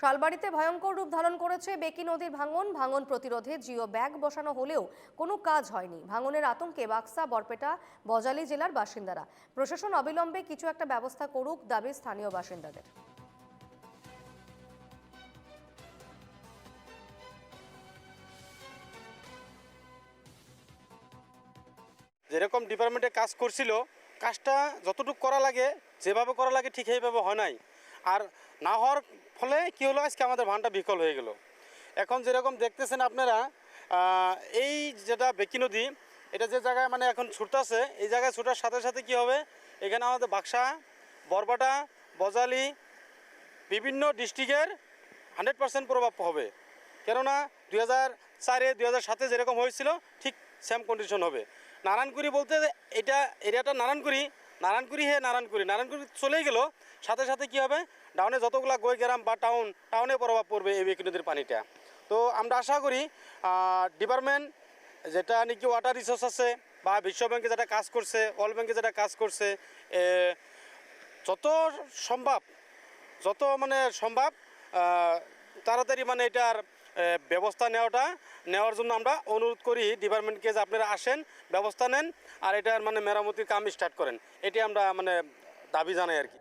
শালবাড়িতে ভয়ঙ্কর রূপ ধারণ করেছে বেকি নদীর ভাঙন। ভাঙন প্রতিরোধে জিও ব্যাগ বসানো হলেও কোনো কাজ হয়নি। ভাঙনের আতঙ্কে বাক্সা, বরপেটা, বজালি জেলার বাসিন্দারা। প্রশাসন অবিলম্বে কিছু একটা ব্যবস্থা করুক দাবি স্থানীয় বাসিন্দাদের। যেরকম ডিপার্টমেন্টে কাজ করছিল, কাজটা যতটুকু করা লাগে, যেভাবে করা লাগে ঠিক সেইভাবে হয় নাই। আর না হওয়ার ফলে কী হলো? আজকে আমাদের ভানটা বিকল হয়ে গেল। এখন যেরকম দেখতেছেন আপনারা এই যেটা বেকি নদী, এটা যে জায়গায় মানে এখন ছুটতেছে, এই জায়গায় ছুটার সাথে সাথে কি হবে? এখানে আমাদের বাক্সা, বরবাটা, বজালি বিভিন্ন ডিস্ট্রিক্টের হান্ড্রেড পার্সেন্ট প্রভাব হবে। কেননা দুই হাজার চারে, দুই হাজার সাতে যেরকম হয়েছিল, ঠিক সেম কন্ডিশন হবে। নারায়ণকুড়ি বলতে এটা এরিয়াটা নারায়ণকুড়ি নারায়ণকুড়ি হে নারায়ণকুড়ি নারায়ণকুড়ি চলেই গেল। সাথে সাথে কি হবে? ডাউনে যতগুলা গই গ্রাম বা টাউন, টাউনে প্রভাব পড়বে এই বেকি নদীর পানিটা। তো আমরা আশা করি ডিপার্টমেন্ট যেটা নাকি ওয়াটার রিসোর্স আছে বা বিশ্ব ব্যাংকে যেটা কাজ করছে ওয়ার্ল্ড ব্যাংকে যেটা কাজ করছে যত সম্ভব, যত মানে সম্ভব তাড়াতাড়ি মানে এটার ব্যবস্থা নেওয়াটা নেওয়ার জন্য আমরা অনুরোধ করি ডিপার্টমেন্টকে যে আপনারা আসেন, ব্যবস্থা নেন, আর এটার মানে মেরামতির কাম স্টার্ট করেন। এটি আমরা মানে দাবি জানাই আর কি।